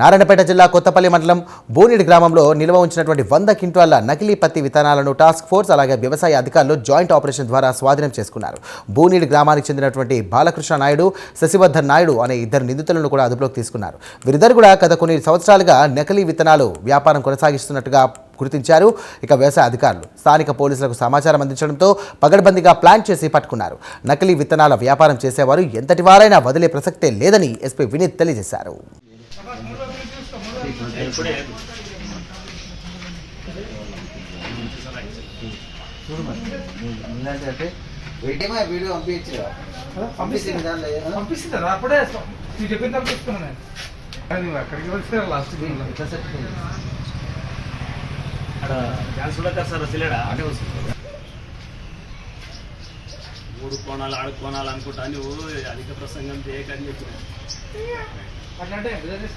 నారాయణపేట జిల్లా కొత్తపల్లి మండలం బోనిడి గ్రామంలో నిల్వ ఉంచినటువంటి వంద క్వింటాల నకిలీ పత్తి విత్తనాలను టాస్క్ ఫోర్స్ అలాగే వ్యవసాయ అధికారులు జాయింట్ ఆపరేషన్ ద్వారా స్వాధీనం చేసుకున్నారు. బోనిడి గ్రామానికి చెందినటువంటి బాలకృష్ణ నాయుడు శశివర్ధన్ నాయుడు అనే ఇద్దరు నిందితులను కూడా అదుపులోకి తీసుకున్నారు. వీరిద్దరు కూడా గత కొన్ని సంవత్సరాలుగా నకిలీ విత్తనాలు వ్యాపారం కొనసాగిస్తున్నట్టుగా గుర్తించారు. ఇక వ్యవసాయ అధికారులు స్థానిక పోలీసులకు సమాచారం అందించడంతో పగడ్బందీగా ప్లాన్ చేసి పట్టుకున్నారు. నకిలీ విత్తనాల వ్యాపారం చేసేవారు ఎంతటి వారైనా వదిలే ప్రసక్తే లేదని ఎస్పీ వినీత్ తెలియజేశారు. వీడియో పంపించు పంపిస్తుంది దాంట్లో పంపిస్తుందా అప్పుడే నువ్వు చెప్పిన తప్పు తీసుకున్నాను నేను అది నువ్వు అక్కడికి వస్తే లాస్ట్ అక్కడ డ్యాన్స్ కూడా చేస్తారు సిలేడా అటే వస్తుంది మూడు కోణాలు ఆడు కోణాలు అనుకుంటా నువ్వు అధిక ప్రసంగం చేయకని చెప్పిన అట్లంటే బిజినెస్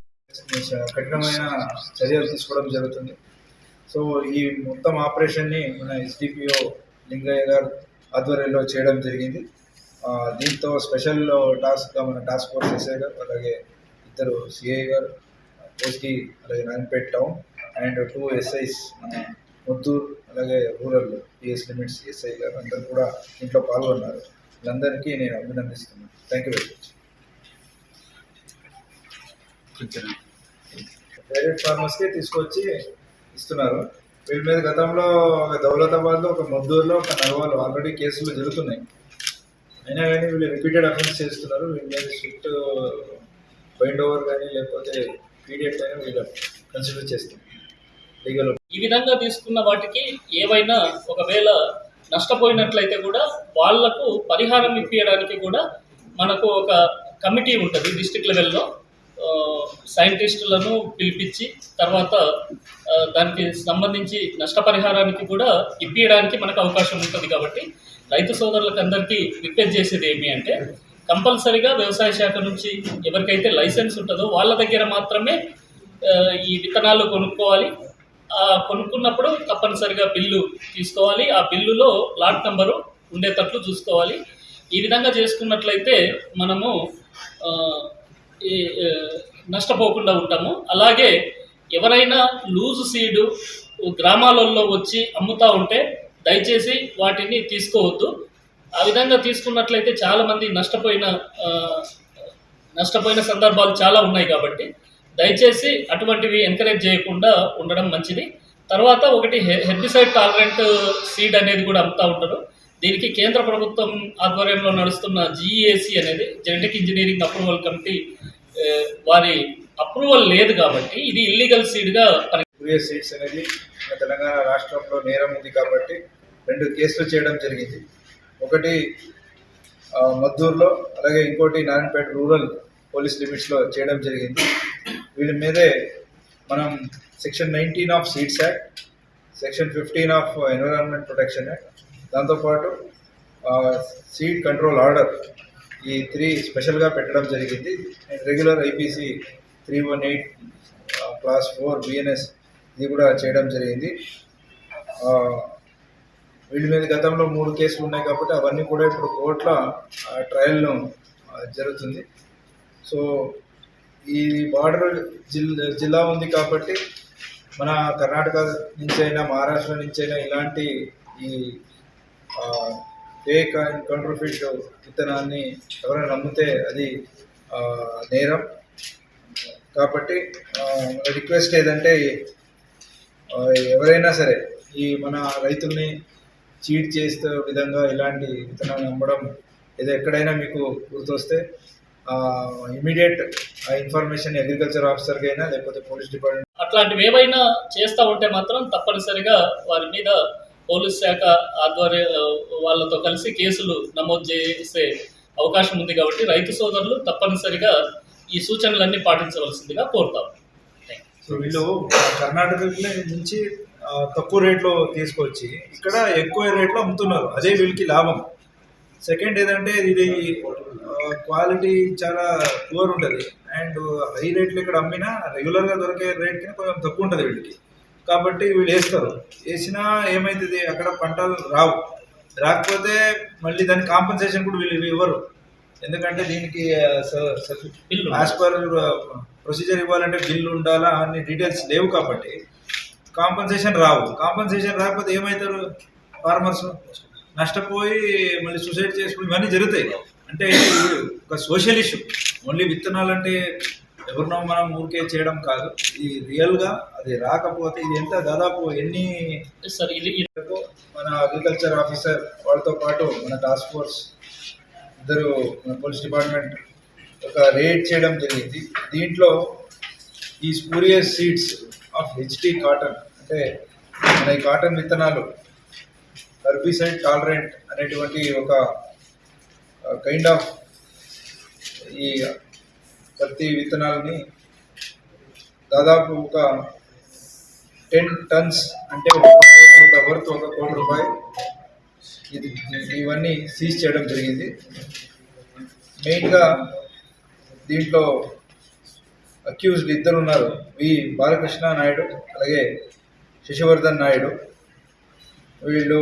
కఠినమైన చర్యలు తీసుకోవడం జరుగుతుంది. సో ఈ మొత్తం ఆపరేషన్ని మన ఎస్డిపిఓ లింగయ్య గారు ఆధ్వర్యంలో చేయడం జరిగింది. దీంతో స్పెషల్ టాస్క్గా మన టాస్క్ ఫోర్స్ ఎస్ఐ గారు అలాగే ఇద్దరు సిఐ గారు ఓసి అలాగే Narayanpet town and two SIs మన ముత్తూరు అలాగే రూరల్ పిఎస్ లిమిట్స్ ఎస్ఐ గారు అందరూ కూడా దీంట్లో పాల్గొన్నారు. వీళ్ళందరికీ నేను అభినందిస్తున్నాను. Thank you very much. Private ఫార్మర్స్కి తీసుకొచ్చి ఇస్తున్నారు. వీళ్ళ మీద గతంలో ఒక దౌలతాబాద్లో ఒక మద్దూరులో ఒక నల్వాలో ఆల్రెడీ కేసులు జరుగుతున్నాయి. అయినా కానీ వీళ్ళు రిపీటెడ్ అఫెన్స్ చేస్తున్నారు. వీళ్ళ మీద స్ట్రిక్ట్ బైండ్ ఓవర్ కానీ లేకపోతే పీడిఎఫ్ కానీ వీళ్ళు కన్సిడర్ చేస్తారు. లీగల్ ఈ విధంగా తీసుకున్న వాటికి ఏవైనా ఒకవేళ నష్టపోయినట్లయితే కూడా వాళ్ళకు పరిహారం ఇప్పించడానికి కూడా మనకు ఒక కమిటీ ఉంటుంది డిస్టిక్ లెవెల్లో సైంటిస్టులను పిలిపించి తర్వాత దానికి సంబంధించి నష్టపరిహారానికి కూడా ఇప్పించడానికి మనకు అవకాశం ఉంటుంది కాబట్టి రైతు సోదరులకు అందరికీ రిక్వెస్ట్ చేసేది ఏమి అంటే కంపల్సరిగా వ్యవసాయ శాఖ నుంచి ఎవరికైతే లైసెన్స్ ఉంటుందో వాళ్ళ దగ్గర మాత్రమే ఈ విత్తనాలు కొనుక్కోవాలి. ఆ కొనుక్కున్నప్పుడు తప్పనిసరిగా బిల్లు తీసుకోవాలి. ఆ బిల్లులో లాట్ నెంబరు ఉండేటట్లు చూసుకోవాలి. ఈ విధంగా చేసుకున్నట్లయితే మనము నష్టపోకుండా ఉంటాము. అలాగే ఎవరైనా లూజ్ సీడు గ్రామాలలో వచ్చి అమ్ముతూ ఉంటే దయచేసి వాటిని తీసుకోవద్దు. ఆ విధంగా తీసుకున్నట్లయితే చాలామంది నష్టపోయిన నష్టపోయిన సందర్భాలు చాలా ఉన్నాయి కాబట్టి దయచేసి అటువంటివి ఎంకరేజ్ చేయకుండా ఉండడం మంచిది. తర్వాత ఒకటి హె- హెర్బిసైడ్ టాలరెంట్ సీడ్ అనేది కూడా అమ్ముతూ ఉంటారు. దీనికి కేంద్ర ప్రభుత్వం ఆధ్వర్యంలో నడుస్తున్న జీఏసీ అనేది జెనెటిక్ ఇంజనీరింగ్ అప్రూవల్ కమిటీ వారి అప్రూవల్ లేదు కాబట్టి ఇది ఇల్లీగల్ సీడ్గా పని సీడ్స్ అనేది మన తెలంగాణ రాష్ట్రంలో నేరం ఉంది కాబట్టి రెండు కేసులు చేయడం జరిగింది. ఒకటి మద్దూరులో అలాగే ఇంకోటి నారాయణపేట రూరల్ పోలీస్ లిమిట్స్లో చేయడం జరిగింది. వీళ్ళ మీదే మనం section nineteen of seeds act section fifteen of environment protection act దాంతోపాటు సీడ్ కంట్రోల్ ఆర్డర్ ఈ త్రీ స్పెషల్గా పెట్టడం జరిగింది. Regular IPC three one eight clause four BNS ఇది కూడా చేయడం జరిగింది. ఆ, వీళ్ళ మీద గతంలో మూడు కేసులు ఉన్నాయి కాబట్టి అవన్నీ కూడా ఇప్పుడు కోర్టుల ట్రయల్ను జరుగుతుంది. సో ఈ బార్డర్ జిల్లా జిల్లా ఉంది కాబట్టి మన కర్ణాటక నుంచి అయినా మహారాష్ట్ర నుంచి అయినా ఇలాంటి ఈ ఫేక్ అండ్ కౌంటర్ఫిట్ విత్తనాన్ని ఎవరైనా నమ్మితే అది నేరం. కాబట్టి రిక్వెస్ట్ ఏదంటే ఎవరైనా సరే ఈ మన రైతుల్ని చీట్ చేసే విధంగా ఇలాంటి విత్తనాలు నమ్మడం ఏదో ఎక్కడైనా మీకు గుర్తొస్తే ఇమీడియట్ ఆ ఇన్ఫర్మేషన్ అగ్రికల్చర్ ఆఫీసర్కి అయినా లేకపోతే పోలీస్ డిపార్ట్మెంట్ అట్లాంటివి ఏవైనా చేస్తూ ఉంటే మాత్రం తప్పనిసరిగా వారి మీద పోలీస్ శాఖ ఆధ్వర్య వాళ్ళతో కలిసి కేసులు నమోదు చేసే అవకాశం ఉంది కాబట్టి రైతు సోదరులు తప్పనిసరిగా ఈ సూచనలన్నీ పాటించవలసిందిగా కోరుతాం. సో వీళ్ళు కర్ణాటక నుంచి తక్కువ రేట్లో తీసుకొచ్చి ఇక్కడ ఎక్కువ రేట్లో అమ్ముతున్నారు. అదే వీళ్ళకి లాభం. సెకండ్ ఏదంటే ఇది క్వాలిటీ చాలా పువర్ ఉంటుంది. అండ్ హై రేట్లు ఇక్కడ అమ్మినా రెగ్యులర్గా దొరికే రేట్ కింద కొంచెం తక్కువ ఉంటుంది వీళ్ళకి. కాబట్టి వీళ్ళు వేస్తారు. వేసినా ఏమవుతుంది అక్కడ పంటలు రావు. రాకపోతే మళ్ళీ దాని కాంపన్సేషన్ కూడా వీళ్ళు ఇవ్వరు. ఎందుకంటే దీనికి యాజ్ పర్ ప్రొసీజర్ ఇవ్వాలంటే బిల్లు ఉండాలా? అన్ని డీటెయిల్స్ లేవు కాబట్టి కాంపన్సేషన్ రావు. కాంపన్సేషన్ రాకపోతే ఏమవుతారు ఫార్మర్స్ నష్టపోయి మళ్ళీ సూసైడ్ చేసుకుని ఇవన్నీ జరుగుతాయి. అంటే ఒక సోషల్ ఇష్యూ ఓన్లీ విత్తనాలు అంటే ఎవరినో మనం ఊరికే చేయడం కాదు. ఇది రియల్గా అది రాకపోతే ఇది ఎంత దాదాపు ఎన్ని మన అగ్రికల్చర్ ఆఫీసర్ వాళ్ళతో పాటు మన టాస్క్ ఫోర్స్ ఇద్దరు మన పోలీస్ డిపార్ట్మెంట్ ఒక రేడ్ చేయడం జరిగింది. దీంట్లో ఈ spurious seeds of HT cotton అంటే మన ఈ కాటన్ విత్తనాలు హర్బిసైడ్ టాలరెంట్ అనేటువంటి ఒక కైండ్ ఆఫ్ ఈ పత్తి విత్తనాలని దాదాపు ఒక టెన్ టన్స్ అంటే ఒక కోటి రూపాయల వర్త్ ఒక కోటి రూపాయలు ఇది ఇవన్నీ సీజ్ చేయడం జరిగింది. మెయిన్గా దీంట్లో అక్యూజ్డ్ ఇద్దరు ఉన్నారు. వి బాలకృష్ణ నాయుడు అలాగే శశివర్ధన్ నాయుడు. వీళ్ళు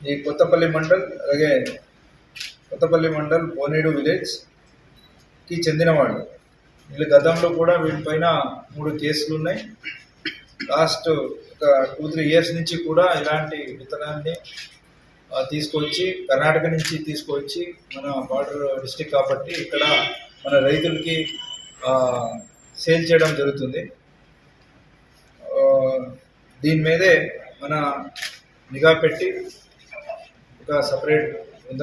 ఈ కొత్తపల్లి మండల్ అలాగే కొత్తపల్లి మండల్ బోనేడు కి చెందినవాడు వీళ్ళు గతంలో కూడా వీళ్ళపైన మూడు కేసులు ఉన్నాయి. లాస్ట్ ఒక టూ త్రీ ఇయర్స్ నుంచి కూడా ఇలాంటి విత్తనాన్ని తీసుకొచ్చి కర్ణాటక నుంచి తీసుకొచ్చి మన బార్డర్ డిస్టిక్ కాబట్టి ఇక్కడ మన రైతులకి సేల్ చేయడం జరుగుతుంది. దీని మీదే మన నిఘా పెట్టి ఒక సపరేట్